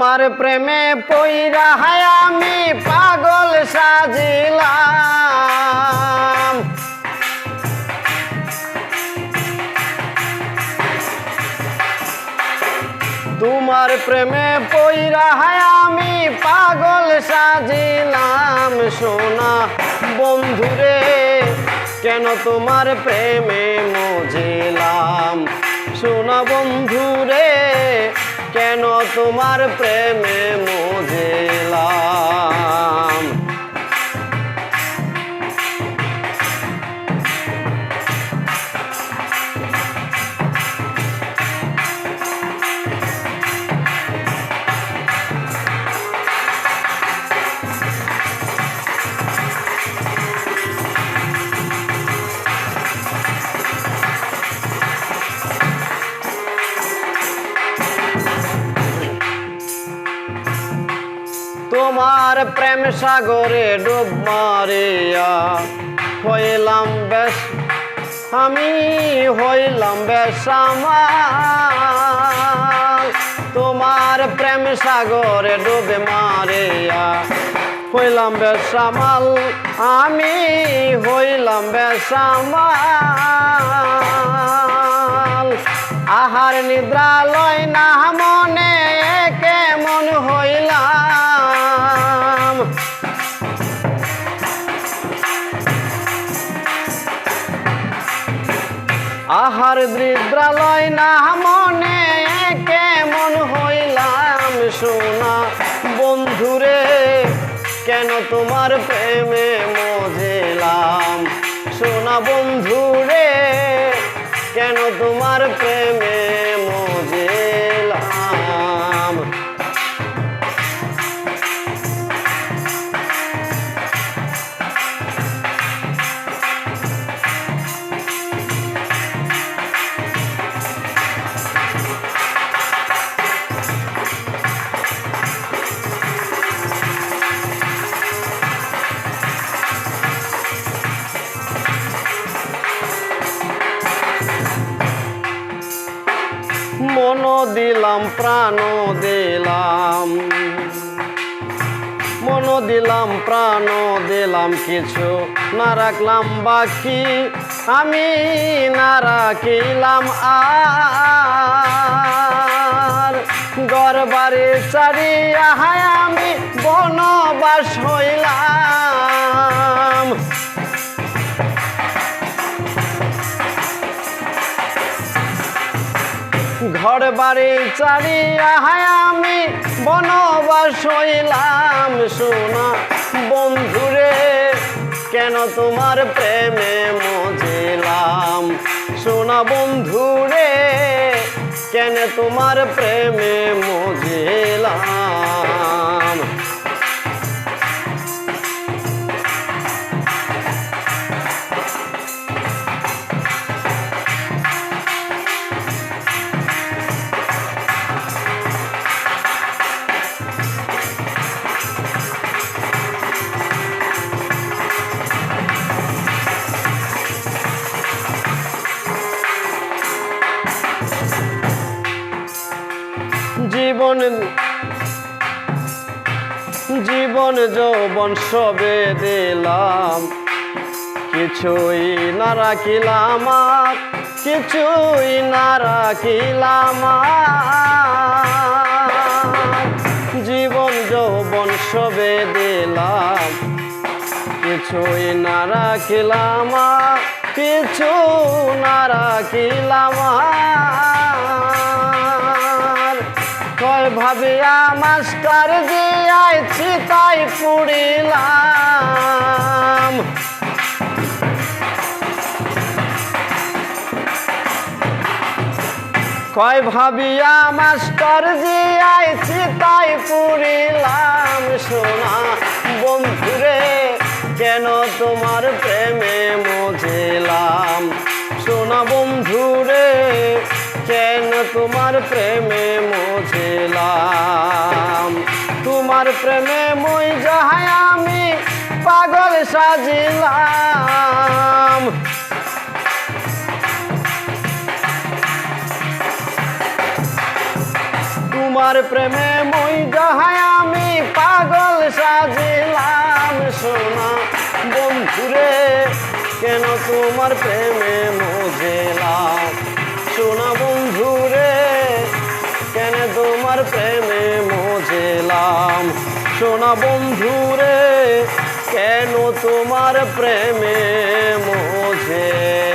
তোমার প্রেমে পইরা হায় আমি পাগল সাজিলাম। তোমার প্রেমে পইরা হায় আমি পাগল সাজিলাম। সোনা বন্ধুরে, কেন তোমার প্রেমে মজিলাম? সোনা বন্ধুরে কেন তোমার প্রেমে মজিলাম প্রেম সাগরে ডুব মারিয়া, হইলাম বেশ, আমি হইলাম বেসামাল তোমার প্রেম সাগরে ডুবে মারিয়া, হইলাম বেসামাল আমি হইলাম বেসামাল আহার নিদ্রালয় না আহার দৃদ্রালয় না, মনে কেমন হইলাম সোনা। বন্ধুরে, কেন তোমার প্রেমে মজেলাম? সোনা বন্ধুরে, কেন তোমার প্রেমে দিলাম, প্রাণ দিলাম। মন দিলাম, প্রাণ দিলাম, কিছু না রাখলাম বাকি। আমি না রাখিলাম আর। ঘর বাড়ি চারিয়া হায় আমি বনবাস হইলাম। ঘর বাড়ি চারিয়া হায় আমি বনবাস হইলাম। সোনা বন্ধুরে, কেন তোমার প্রেমে মজিলাম? সোনা বন্ধুরে, কেন তোমার প্রেমে মজিলাম? জীবন জীবন যৌবন সবে দিলাম। কিছুই না রাখিলাম কিছুই না রাখিলাম জীবন যৌবন সবে দিলাম। কিছুই না রাখিলাম কিছু না রাখিলাম। কয় ভাবিয়া মাস্টার যে আইছি তাই পুড়িলাম কয় ভাবিয়া মাস্টার আইছি তাই পুরিলাম। সোনা বন্ধুরে, কেন তোমার প্রেমে মজিলাম? সোনা বন্ধুরে, কেন তোমার প্রেমে মজিলাম তোমার প্রেমে মই যাহাই আমি পাগল সাজিলাম। তোমার প্রেমে মই যাহায় আমি পাগল সাজিলাম। সোনা বন্ধুরে, কেন তোমার প্রেমে মজেলাম? সোনা বন্ধুরে, কেন তোমার প্রেমে মজেলাম। সোনা বন্ধুরে কেন তোমার প্রেমে মজেলাম?